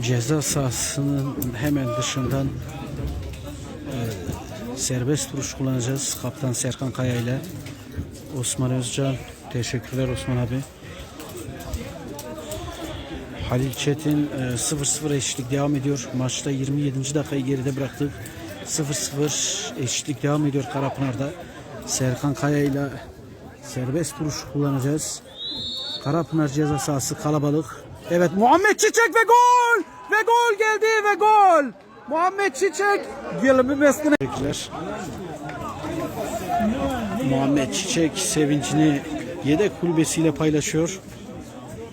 ceza sahasının hemen dışından e, serbest vuruş kullanacağız. Kaptan Serkan Kaya ile Osman Özcan. Teşekkürler Osman abi. Halil Çetin e, 0-0 eşitlik devam ediyor. Maçta 27. dakikayı geride bıraktık. 0-0 eşitlik devam ediyor Karapınar'da. Serkan Kaya ile serbest vuruş kullanacağız. Karapınar ceza sahası kalabalık. Evet Muhammed Çiçek ve gol! Ve gol geldi ve gol! Muhammed Çiçek gelimi. Teşekkürler. Muhammed Çiçek sevincini yedek kulübesiyle paylaşıyor.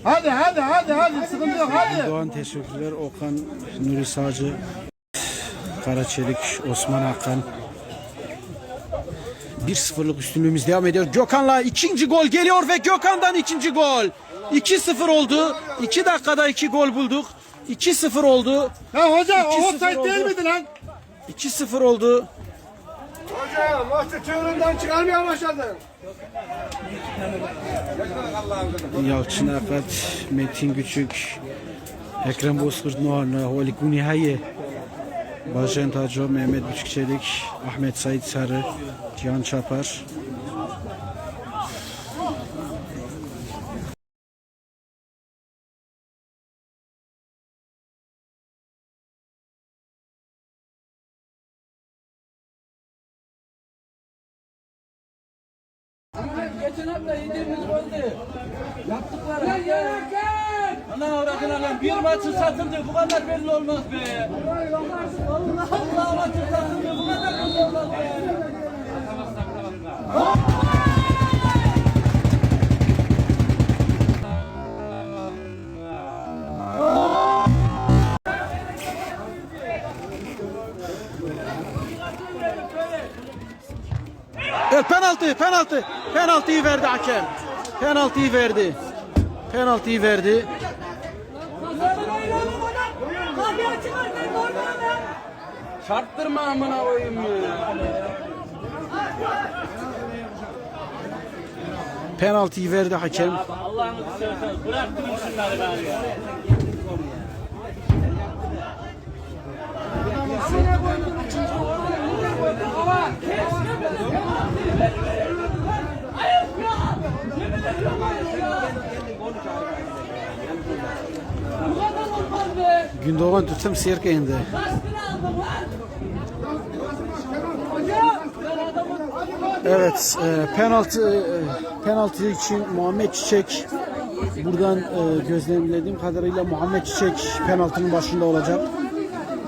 Hadi hadi hadi hadi sıkıntı yok hadi. Doğan teşekkürler. Okan Nuri Sağcı, Karaçelik, Osman Hakan. 1-0'lık üstünlüğümüz devam ediyor. Gökhan'la ikinci gol geliyor ve Gökhan'dan ikinci gol. 2-0 oldu. 2 dakikada 2 gol bulduk. 2-0 oldu. Ya hoca o offside değil miydi lan? 2-0 oldu. Hoca maçı çığırından çıkarmaya başladın. Yalçın Akat, Metin Küçük, Ekrem Bozkurt Noğanlı, Holik Unihaye, Bajen Taco, Mehmet Büçükçelik, Ahmet Sait Sarı, Cihan Çapar. Geçen hafta yediğimiz goldü. Yaptıkları. Lan yarakken! Ana avradına lan bir maçı satıldı bu kadar belli olmaz be. Allah Allah maçı satıldı bu kadar belli olmaz be. Evet penaltı, penaltı. Penaltıyı verdi hakem. Penaltıyı verdi. Penaltıyı verdi. Çarptırma amına koyayım ya. Penaltıyı verdi hakem. Allah'ını seversen bıraktırın şunları bari ya. Gündoğan tutum Sirkey'inde. Evet, e, penaltı e, penaltı için Muhammed Çiçek buradan e, gözlemlediğim kadarıyla Muhammed Çiçek penaltının başında olacak.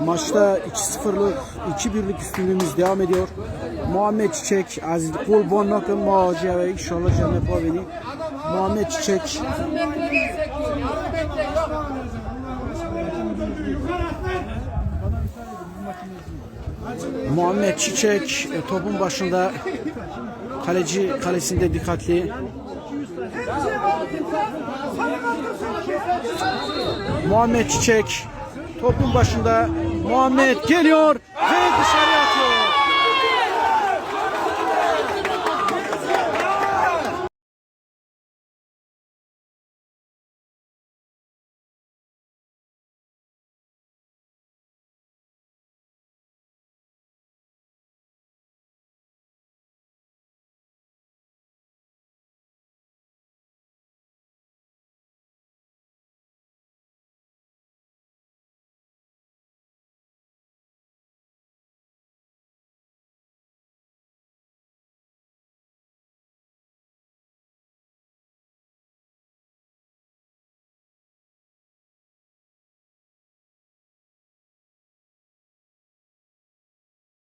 Maçta 2-0'lık 2-1'lik üstünlüğümüz devam ediyor. Muhammed Çiçek Aziz Kul Bonnak'ın Mağaca ve inşallah Cennet. Muhammed Çiçek Muhammed Çiçek e, topun başında kaleci kalesinde dikkatli. Muhammed Çiçek topun başında Muhammed geliyor ve dışarı